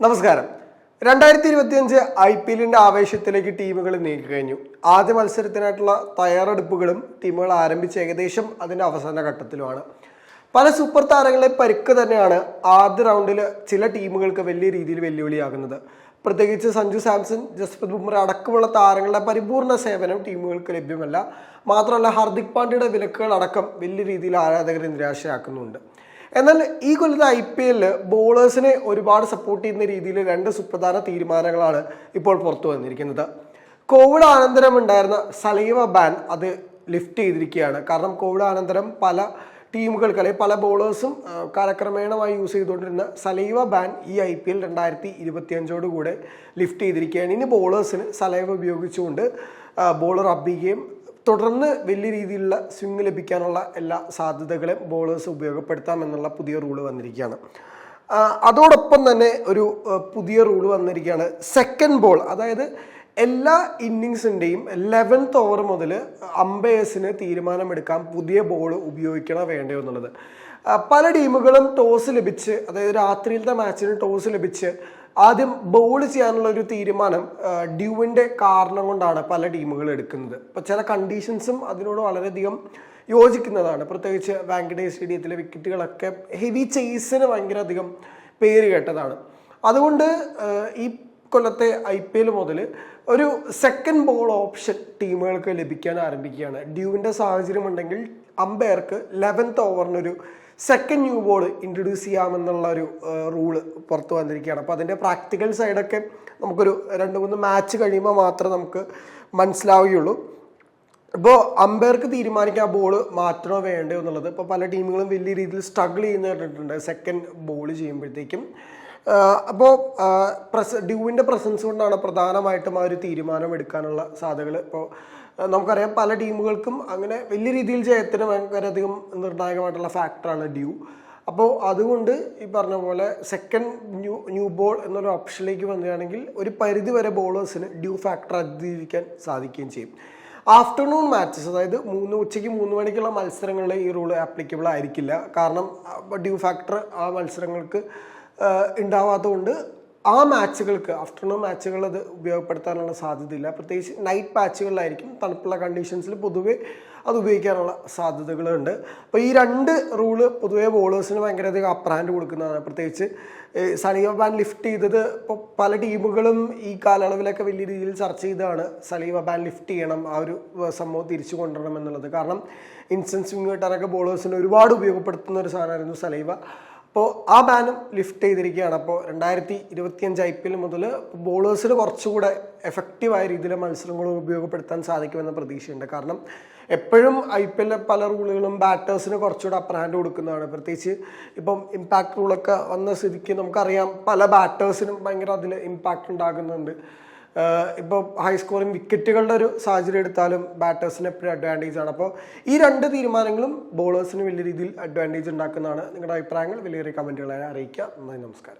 നമസ്കാരം. രണ്ടായിരത്തി ഇരുപത്തിയഞ്ച് ഐ പി എല്ലിന്റെ ആവേശത്തിലേക്ക് ടീമുകൾ നീക്കി കഴിഞ്ഞു ആദ്യ മത്സരത്തിനായിട്ടുള്ള തയ്യാറെടുപ്പുകളും ടീമുകൾ ആരംഭിച്ച ഏകദേശം അതിന്റെ അവസാന ഘട്ടത്തിലുമാണ്. പല സൂപ്പർ താരങ്ങളെ പരുക്ക് തന്നെയാണ് ആദ്യ റൗണ്ടിൽ ചില ടീമുകൾക്ക് വലിയ രീതിയിൽ വെല്ലുവിളിയാകുന്നത്. പ്രത്യേകിച്ച് സഞ്ജു സാംസൺ ജസ്പ്രീത് ബുംറ അടക്കമുള്ള താരങ്ങളുടെ പരിപൂർണ സേവനം ടീമുകൾക്ക് ലഭ്യമല്ല. മാത്രമല്ല ഹാർദിക് പാണ്ഡ്യയുടെ വിലക്കുകൾ അടക്കം വലിയ രീതിയിൽ ആരാധകരെ നിരാശയാക്കുന്നുണ്ട് എന്നാൽ ഈ കൊല്ലത്തെ ഐ പി എല്ലിൽ ബോളേഴ്സിനെ ഒരുപാട് സപ്പോർട്ട് ചെയ്യുന്ന രീതിയിൽ രണ്ട് സുപ്രധാന തീരുമാനങ്ങളാണ് ഇപ്പോൾ പുറത്തു വന്നിരിക്കുന്നത്. കോവിഡ് അനന്തരം ഉണ്ടായിരുന്ന സലൈവ ബാൻ അത് ലിഫ്റ്റ് ചെയ്തിരിക്കുകയാണ്. കാരണം കോവിഡ് അനന്തരം പല ടീമുകൾക്ക് അല്ലെങ്കിൽ പല ബോളേഴ്സും കാലക്രമേണമായി യൂസ് ചെയ്തുകൊണ്ടിരുന്ന സലൈവ ബാൻ ഈ ഐ പി എൽ രണ്ടായിരത്തി ഇരുപത്തി അഞ്ചോട് കൂടെ ലിഫ്റ്റ് ചെയ്തിരിക്കുകയാണ്. ഇനി ബോളേഴ്സിന് സലൈവ ഉപയോഗിച്ചുകൊണ്ട് ബോളർ അബിക്കുകയും തുടർന്ന് വലിയ രീതിയിലുള്ള സ്വിങ് ലഭിക്കാനുള്ള എല്ലാ സാധ്യതകളും ബോളേഴ്സ് ഉപയോഗപ്പെടുത്താം എന്നുള്ള പുതിയ റൂൾ വന്നിരിക്കുകയാണ്. അതോടൊപ്പം തന്നെ ഒരു പുതിയ റൂൾ വന്നിരിക്കുകയാണ്. സെക്കൻഡ് ബോൾ അതായത് എല്ലാ ഇന്നിങ്സിന്റെയും ലെവൻത്ത് ഓവർ മുതൽ അമ്പയേഴ്സിന് തീരുമാനമെടുക്കാൻ പുതിയ ബോൾ ഉപയോഗിക്കണോ വേണ്ടയോ എന്നുള്ളത്. പല ടീമുകളും ടോസ് ലഭിച്ച് അതായത് രാത്രിയിലത്തെ മാച്ചിന് ടോസ് ലഭിച്ച് ആദ്യം ബോൾ ചെയ്യാനുള്ള ഒരു തീരുമാനം ഡ്യൂവിന്റെ കാരണം കൊണ്ടാണ് പല ടീമുകൾ എടുക്കുന്നത്. അപ്പോൾ ചില കണ്ടീഷൻസും അതിനോട് വളരെയധികം യോജിക്കുന്നതാണ്. പ്രത്യേകിച്ച് വാങ്കഡേ സ്റ്റേഡിയത്തിലെ വിക്കറ്റുകളൊക്കെ ഹെവി ചേസിന് ഭയങ്കര അധികം പേര് കേട്ടതാണ്. അതുകൊണ്ട് ഈ കൊല്ലത്തെ ഐ പി എൽ മുതൽ ഒരു സെക്കൻഡ് ബോൾ ഓപ്ഷൻ ടീമുകൾക്ക് ലഭിക്കാൻ ആരംഭിക്കുകയാണ്. ഡ്യൂവിന്റെ സാഹചര്യം ഉണ്ടെങ്കിൽ അമ്പയർക്ക് ലെവൻത്ത് ഓവറിനൊരു സെക്കൻഡ് ന്യൂ ബോൾ ഇൻട്രൊഡ്യൂസ് ചെയ്യാമെന്നുള്ള ഒരു റൂൾ പുറത്തു വന്നിരിക്കുകയാണ്. അപ്പോൾ അതിന്റെ പ്രാക്ടിക്കൽ സൈഡൊക്കെ നമുക്കൊരു രണ്ട് മൂന്ന് മാച്ച് കഴിയുമ്പോൾ മാത്രമേ നമുക്ക് മനസ്സിലാവുകയുള്ളൂ. ഇപ്പോൾ അമ്പയർക്ക് തീരുമാനിക്കാൻ ബോൾ മാറ്റണോ വേണ്ടോ എന്നുള്ളത് ഇപ്പോൾ പല ടീമുകളും വലിയ രീതിയിൽ സ്ട്രഗിൾ ചെയ്യുന്ന കണ്ടിട്ടുണ്ട് സെക്കൻഡ് ബോൾ ചെയ്യുമ്പോഴത്തേക്കും. അപ്പോൾ പ്രസ ഡ്യൂവിന്റെ പ്രസൻസ് കൊണ്ടാണ് പ്രധാനമായിട്ടും ആ ഒരു തീരുമാനം എടുക്കാനുള്ള സാധ്യതകൾ. ഇപ്പോൾ നമുക്കറിയാം പല ടീമുകൾക്കും അങ്ങനെ വലിയ രീതിയിൽ ജയത്തിന് ഭയങ്കരധികം നിർണായകമായിട്ടുള്ള ഫാക്ടറാണ് ഡ്യൂ. അപ്പോൾ അതുകൊണ്ട് ഈ പറഞ്ഞ പോലെ സെക്കൻഡ് ന്യൂ ന്യൂ ബോൾ എന്നൊരു ഓപ്ഷനിലേക്ക് വന്നുകയാണെങ്കിൽ ഒരു പരിധി വരെ ബോളേഴ്സിന് ഡ്യൂ ഫാക്ടർ അതിജീവിക്കാൻ സാധിക്കുകയും ചെയ്യും. ആഫ്റ്റർനൂൺ മാച്ചസ് അതായത് മൂന്ന് ഉച്ചയ്ക്ക് മൂന്ന് മണിക്കുള്ള മത്സരങ്ങളിൽ ഈ റൂൾ ആപ്ലിക്കബിൾ ആയിരിക്കില്ല. കാരണം ഡ്യൂ ഫാക്ടർ ആ മത്സരങ്ങൾക്ക് ഉണ്ടാവാത്തതുകൊണ്ട് ആ മാച്ചുകൾക്ക് ആഫ്റ്റർനൂൺ മാച്ചുകൾ അത് ഉപയോഗപ്പെടുത്താനുള്ള സാധ്യതയില്ല. പ്രത്യേകിച്ച് നൈറ്റ് മാച്ചുകളിലായിരിക്കും തണുപ്പുള്ള കണ്ടീഷൻസിൽ പൊതുവേ അത് ഉപയോഗിക്കാനുള്ള സാധ്യതകളുണ്ട്. അപ്പോൾ ഈ രണ്ട് റൂൾ പൊതുവേ ബോളേഴ്സിന് ഭയങ്കരധികം അപ്രാൻഡ് കൊടുക്കുന്നതാണ്. പ്രത്യേകിച്ച് സലീവ ബാൻ ലിഫ്റ്റ് ചെയ്തത് ഇപ്പോൾ പല ടീമുകളും ഈ കാലയളവിലൊക്കെ വലിയ രീതിയിൽ ചർച്ച ചെയ്തതാണ്. സലീവ ബാൻ ലിഫ്റ്റ് ചെയ്യണം ആ ഒരു സംഭവം തിരിച്ചു കൊണ്ടുവരണം എന്നുള്ളത്. കാരണം ഇൻസ്റ്റൻസ് കിട്ടാനൊക്കെ ബോളേഴ്സിന് ഒരുപാട് ഉപയോഗപ്പെടുത്തുന്ന ഒരു സാധനമായിരുന്നു സലീവ അപ്പോൾ ആ ബാനും ലിഫ്റ്റ് ചെയ്തിരിക്കുകയാണ്. അപ്പോൾ രണ്ടായിരത്തി ഇരുപത്തിയഞ്ച് ഐ പി എൽ മുതൽ ബോളേഴ്സിന് കുറച്ചുകൂടെ എഫക്റ്റീവായ രീതിയിൽ മത്സരങ്ങൾ ഉപയോഗപ്പെടുത്താൻ സാധിക്കുമെന്ന പ്രതീക്ഷയുണ്ട്. കാരണം എപ്പോഴും ഐ പി എല്ലിലെ പല റൂളുകളും ബാറ്റേഴ്സിന് കുറച്ചുകൂടെ അപ്രാൻഡ് കൊടുക്കുന്നതാണ്. പ്രത്യേകിച്ച് ഇപ്പം ഇമ്പാക്ട് റൂളൊക്കെ വന്ന സ്ഥിതിക്ക് നമുക്കറിയാം പല ബാറ്റേഴ്സിനും ഭയങ്കര അതിൽ ഇമ്പാക്റ്റ് ഉണ്ടാകുന്നുണ്ട്. ഇപ്പോൾ ഹൈ സ്കോറിംഗ് വിക്കറ്റുകളുടെ ഒരു സാഹചര്യം എടുത്താലും ബാറ്റേഴ്സിന് എപ്പോഴും അഡ്വാന്റേജ് ആണ്. അപ്പോൾ ഈ രണ്ട് തീരുമാനങ്ങളും ബോളേഴ്സിന് വലിയ രീതിയിൽ അഡ്വാന്റേജ് ഉണ്ടാക്കുന്നതാണ് നിങ്ങളുടെ അഭിപ്രായങ്ങൾ. വലിയ കമന്റുകളായി അറിയിക്കുക. നന്ദി നമസ്കാരം.